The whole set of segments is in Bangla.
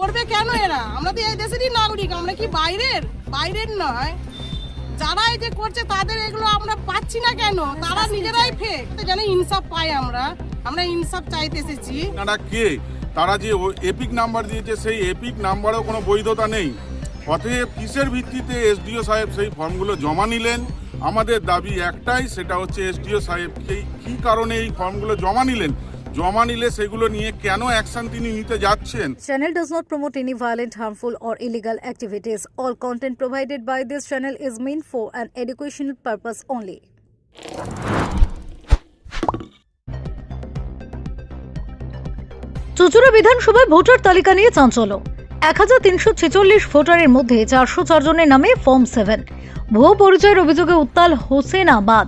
করবে কেন এরা? আমরা তো এই দেশেরই নাগরিক, আমরা কি বাইরের? বাইরের নয়। যারা এই যে করছে তাদের এগুলো আমরা পাচ্ছি না কেন? তারা নিজেরাই ফেক যেন ইনসাফ পাই আমরা। আমরা ইনসাফ চাইতে এসেছি। তারা কে? তারা যে এপিক নাম্বার দিয়েছে, সেই এপিক নাম্বারও কোনো বৈধতা নেই। অতএব কিসের ভিত্তিতে এসডিও সাহেব সেই ফর্মগুলো জমা নিলেন? আমাদের দাবি একটাই, সেটা হচ্ছে এসডিও সাহেব কী কারণে এই ফর্মগুলো জমা নিলেন? জমা নিলে সেগুলো নিয়ে কেন অ্যাকশন তিনি নিতে যাচ্ছেন Channel does not promote any violent, harmful, or illegal activities. All content provided by this channel is meant for an educational purpose only. চুচুড়া বিধানসভায় ভোটার তালিকা নিয়ে চাঞ্চল্য এক হাজার তিনশো ছেচল্লিশ ভোটারের মধ্যে চারশো চার জনের নামে ফর্ম সেভেন ভুয়ো পরিচয়ের অভিযোগে উত্তাল হোসেনাবাদ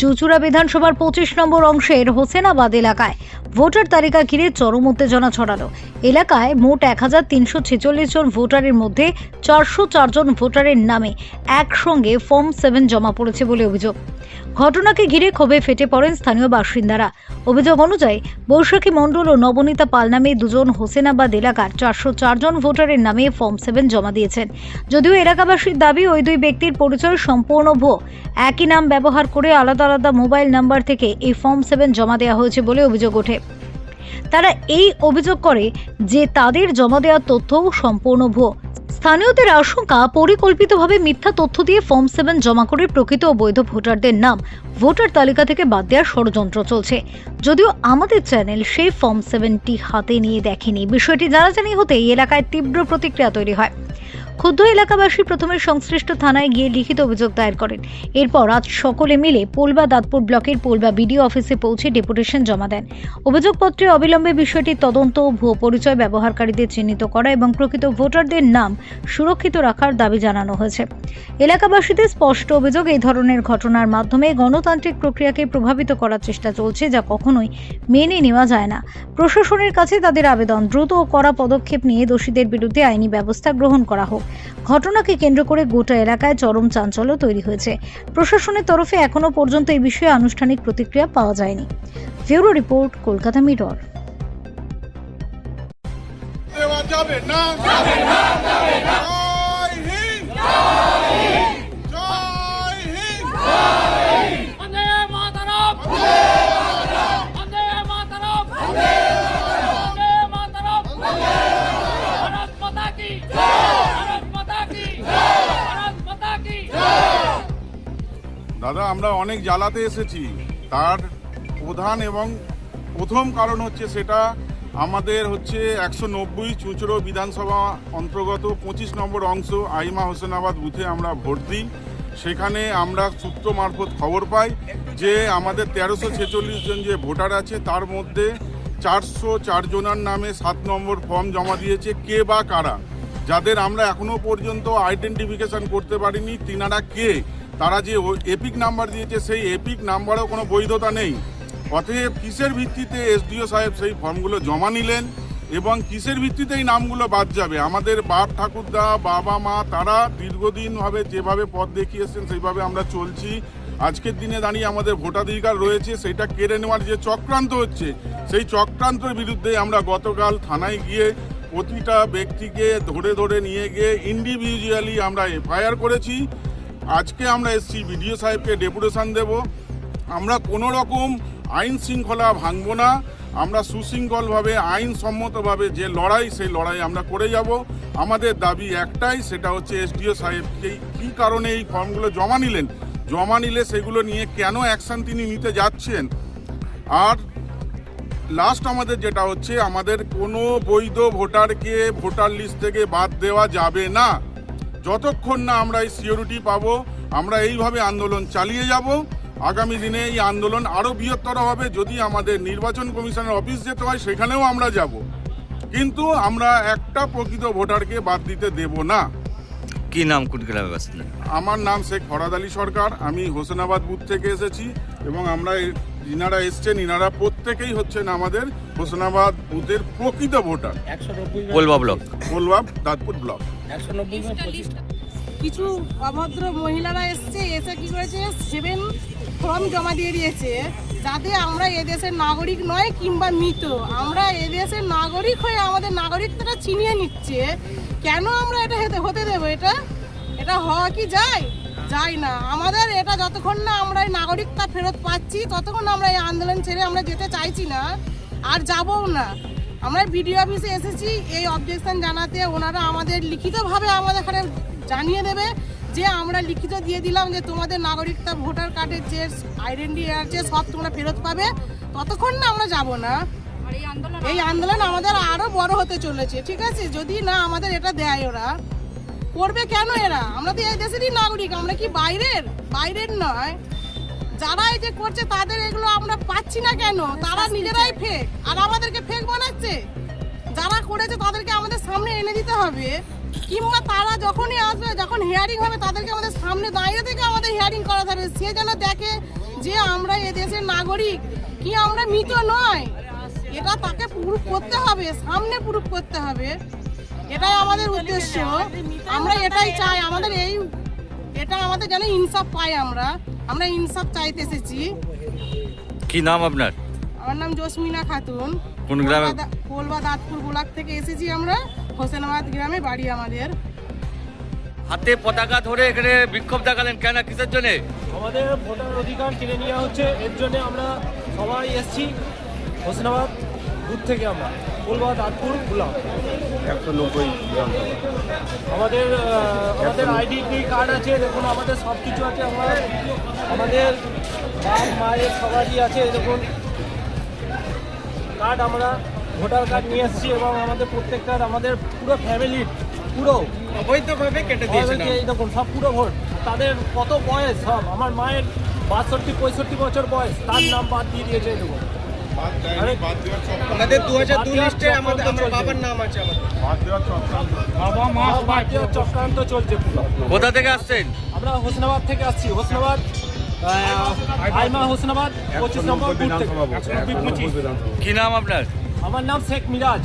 চুচুড়া বিধানসভার পঁচিশ নম্বর অংশের হোসেনাবাদ এলাকায় ভোটার তালিকা ঘিরে চরম উত্তেজনা ছড়ালো। এলাকায় মোট এক হাজার তিনশো ছেচল্লিশ জন ভোটারের মধ্যে চারশো চারজন ভোটারের নামে একসঙ্গে ফর্ম সেভেন জমা পড়েছে বলে অভিযোগ। ঘটনাকে ঘিরে ক্ষোভে ফেটে পড়েন স্থানীয় বাসিন্দারা। অভিযোগ অনুযায়ী, বৈশাখী মণ্ডল ও নবনীতা পাল নামে দুজন হোসেনাবাদ এলাকার চারশো চারজন ভোটারের নামে ফর্ম সেভেন জমা দিয়েছেন। যদিও এলাকাবাসীর দাবি, ওই দুই ব্যক্তির পরিচয় সম্পূর্ণ ভুয়ো। একই নাম ব্যবহার করে আলাদা আলাদা মোবাইল নাম্বার থেকে এই ফর্ম সেভেন জমা দেওয়া হয়েছে বলে অভিযোগ ওঠে। তারা এই অভিযোগ করে যে তাদের জমা দেওয়া তথ্যও সম্পূর্ণ ভুয়ো। স্থানীয়দের আশঙ্কা, পরিকল্পিতভাবে মিথ্যা তথ্য দিয়ে ফর্ম সেভেন জমা করে প্রকৃত ও বৈধ ভোটারদের নাম ভোটার তালিকা থেকে বাদ দেওয়ার ষড়যন্ত্র চলছে। যদিও আমাদের চ্যানেল সেই ফর্ম সেভেনটি হাতে নিয়ে দেখেনি। বিষয়টি জানাজানি হতেই এলাকায় তীব্র প্রতিক্রিয়া তৈরি হয়। ক্ষুদ্র এলাকাবাসী প্রথমে সংশ্লিষ্ট থানায় গিয়ে লিখিত অভিযোগ দায়ের করেন। এরপর আজ সকলে মিলে পোলবা দাঁতপুর ব্লকের পোলবা বিডিও অফিসে পৌঁছে ডেপুটেশন জমা দেন। অভিযোগপত্রে অবিলম্বে বিষয়টি তদন্ত ও ভুয়ো পরিচয় ব্যবহারকারীদের চিহ্নিত করা এবং প্রকৃত ভোটারদের নাম সুরক্ষিত রাখার দাবি জানানো হয়েছে। এলাকাবাসীদের স্পষ্ট অভিযোগ, এই ধরনের ঘটনার মাধ্যমে গণতান্ত্রিক প্রক্রিয়াকে প্রভাবিত করার চেষ্টা চলছে যা কখনোই মেনে নেওয়া যায় না। প্রশাসনের কাছে তাদের আবেদন দ্রুত ও কড়া পদক্ষেপ নিয়ে দোষীদের বিরুদ্ধে আইনি ব্যবস্থা গ্রহণ করা হোক। ঘটনাকে কেন্দ্র করে গোটা এলাকায় চরম চাঞ্চল্য তৈরি হয়েছে। প্রশাসনের তরফে এখনও পর্যন্ত এই বিষয়ে আনুষ্ঠানিক প্রতিক্রিয়া পাওয়া যায়নি। Bureau report, Kolkata mirror. না। দাদা, আমরা অনেক জ্বালাতে এসেছি। তার প্রধান এবং প্রথম কারণ হচ্ছে সেটা আমাদের হচ্ছে একশো নব্বই চুঁচড়ো বিধানসভা অন্তর্গত পঁচিশ নম্বর অংশ আইমা হোসেনাবাদ বুথে আমরা ভোট দিই। সেখানে আমরা সূত্র মারফত খবর পাই যে আমাদের তেরোশো ছেচল্লিশ জন যে ভোটার আছে, তার মধ্যে চারশো চারজনার নামে সাত নম্বর ফর্ম জমা দিয়েছে কে বা কারা। যাদের আমরা এখনও পর্যন্ত আইডেন্টিফিকেশন করতে পারিনি, তিনারা কে? তারা যে এপিক নাম্বার দিয়েছে, সেই এপিক নাম্বারও কোনো বৈধতা নেই। অতএব কিসের ভিত্তিতে এসডিও সাহেব সেই ফর্মগুলো জমা নিলেন এবং কিসের ভিত্তিতে এই নামগুলো বাদ যাবে? আমাদের বাপ ঠাকুরদা, বাবা মা, তারা দীর্ঘদিনভাবে যেভাবে পথ দেখিয়েছেন সেইভাবে আমরা চলছি। আজকের দিনে দাঁড়িয়ে আমাদের ভোটাধিকার রয়েছে, সেটা কেড়ে নেওয়ার যে চক্রান্ত হচ্ছে, সেই চক্রান্তের বিরুদ্ধে আমরা গতকাল থানায় গিয়ে প্রতিটা ব্যক্তিকে ধরে ধরে নিয়ে গিয়ে ইন্ডিভিজুয়ালি আমরা এফআইআর করেছি। আজকে আমরা এসছি বিডিও সাহেবকে ডেপুটেশন দেব। আমরা কোনো রকম আইন শৃঙ্খলা ভাঙবো না। আমরা সুশৃঙ্খলভাবে, আইনসম্মতভাবে যে লড়াই, সেই লড়াই আমরা করে যাব। আমাদের দাবি একটাই, সেটা হচ্ছে এসডিও সাহেব এই কী কারণে এই ফর্মগুলো জমা নিলেন? জমা নিলে সেগুলো নিয়ে কেন অ্যাকশন তিনি নিতে যাচ্ছেন? আর লাস্ট আমাদের যেটা হচ্ছে, আমাদের কোনো বৈধ ভোটারকে ভোটার লিস্ট থেকে বাদ দেওয়া যাবে না। যতক্ষণ না আমরা এই সিওরিটি পাবো আমরা এইভাবে আন্দোলন চালিয়ে যাব। আগামী দিনে এই আন্দোলন আরও বৃহত্তর হবে যদি আমাদের নির্বাচন কমিশনের অফিস যেতে হয় সেখানেও আমরা যাব। কিন্তু আমরা একটা প্রকৃত ভোটারকে বাদ দিতে দেব না। কি নাম কোন গ্রামে বাসিন্দা আমার নাম শেখ ফরাদ আলী সরকার। আমি হোসেনাবাদ বুথ থেকে এসেছি এবং আমরা ইনারা এসছেন ইনারা প্রত্যেকেই হচ্ছেন আমাদের হোসেনাবাদ বুথের প্রকৃত ভোটার। পোলবা ব্লক। বলবাব দাঁতপুর ব্লক। কিছু অভদ্র মহিলারা এসছে এসে কি করেছে? সেভেন ফর্ম জমা দিয়ে দিয়েছে যাতে আমরা এদেশের নাগরিক নয় কিংবা মৃত। আমরা এদেশের নাগরিক হয়ে আমাদের নাগরিকতাটা ছিনিয়ে নিচ্ছে। কেন আমরা এটা হেতে- হতে দেবো এটা? এটা হওয়া কি যায়? যায় না। আমাদের এটা যতক্ষণ না আমরা এই নাগরিকতা ফেরত পাচ্ছি ততক্ষণ আমরা এই আন্দোলন ছেড়ে আমরা যেতে চাইছি না আর যাবও না। আমরা বিডিও অফিসে এসেছি এই অবজেকশন জানাতে ওনারা আমাদের লিখিতভাবে আমাদের এখানে জানিয়ে দেবে যে আমরা লিখিত দিয়ে দিলাম যে তোমাদের নাগরিকতা ভোটার কার্ডের যে আইডেন্টি আছে সব তোমরা ফেরত পাবে ততক্ষণ না আমরা যাব না। এই আন্দোলন আমাদের আরও বড় হতে চলেছে ঠিক আছে? যদি না আমাদের এটা দেয় ওরা করবে কেন এরা? আমরা তো এই দেশেরই নাগরিক আমরা কি বাইরের? বাইরের নয়। যারা এই যে করছে তাদের এগুলো আমরা পাচ্ছি না কেন? তারা নিজেরাই ফেক আর আমাদেরকে ফেক বানাচ্ছে? যারা করেছে তাদেরকে আমাদের সামনে এনে দিতে হবে। কিংবা তারা যখনই আসবে যখন হিয়ারিং হবে তাদেরকে আমাদের সামনে দাঁড়িয়ে থেকে আমাদের হিয়ারিং করা হবে। সে যেন দেখে যে আমরা এ দেশের নাগরিক কি আমরা মৃত নয়। এটা তাকে প্রুফ করতে হবে সামনে প্রুফ করতে হবে। এটাই আমাদের উদ্দেশ্য। আমরা এটাই চাই। আমাদের এই এটা আমাদের যেন ইনসাফ পাই আমরা। আমরা ইনসাফ চাইতে এসেছি। কি নাম আপনার? আমার নাম জসমিনা খাতুন। কোন গ্রামে? কোলবা- দাঁতপুর ব্লক থেকে এসেছি আমরা। হোসেনাবাদ গ্রামে বাড়ি আমাদের। হাতে পতাকা ধরে এখানে বিক্ষোভ দেখালেন কেন? কিসের জন্য? আমাদের ভোটার অধিকার কিনে নেওয়া হচ্ছে। এর জন্য আমরা সবাই এসেছি। হোসেনাবাদ দূর থেকে আমরা। কলবা দাঁতপুর গুলাম একশো নব্বই আমাদের আমাদের আইডেন্টি কার্ড আছে দেখুন আমাদের সব কিছু আছে আমরা আমাদের বাপ মায়ের সবারই আছে দেখুন। কার্ড আমরা ভোটার কার্ড নিয়ে এসেছি এবং আমাদের প্রত্যেকটার আমাদের পুরো ফ্যামিলির পুরো। অবৈধভাবে কেটে দিয়েছিলাম এই দেখুন সব পুরো ভোট তাদের কত বয়স সব? আমার মায়ের বাষট্টি পঁয়ষট্টি বছর বয়স তার নাম বাদ দিয়ে দিয়েছে দেখুন। আমাদের দু হাজার দু লিস্টে আমাদের আমার বাবার নাম আছে আমাদের। বাদ দেওয়ার চক্রান্ত সব বাদ দেওয়ার চক্রান্ত চলছে কোথা থেকে আসছেন? আমরা হোসনাবাদ থেকে আসছি। হোসনাবাদ আইমা হোসনাবাদ পঁচিশ নম্বর কি নাম আপনার? আমার নাম শেখ মিরাজ।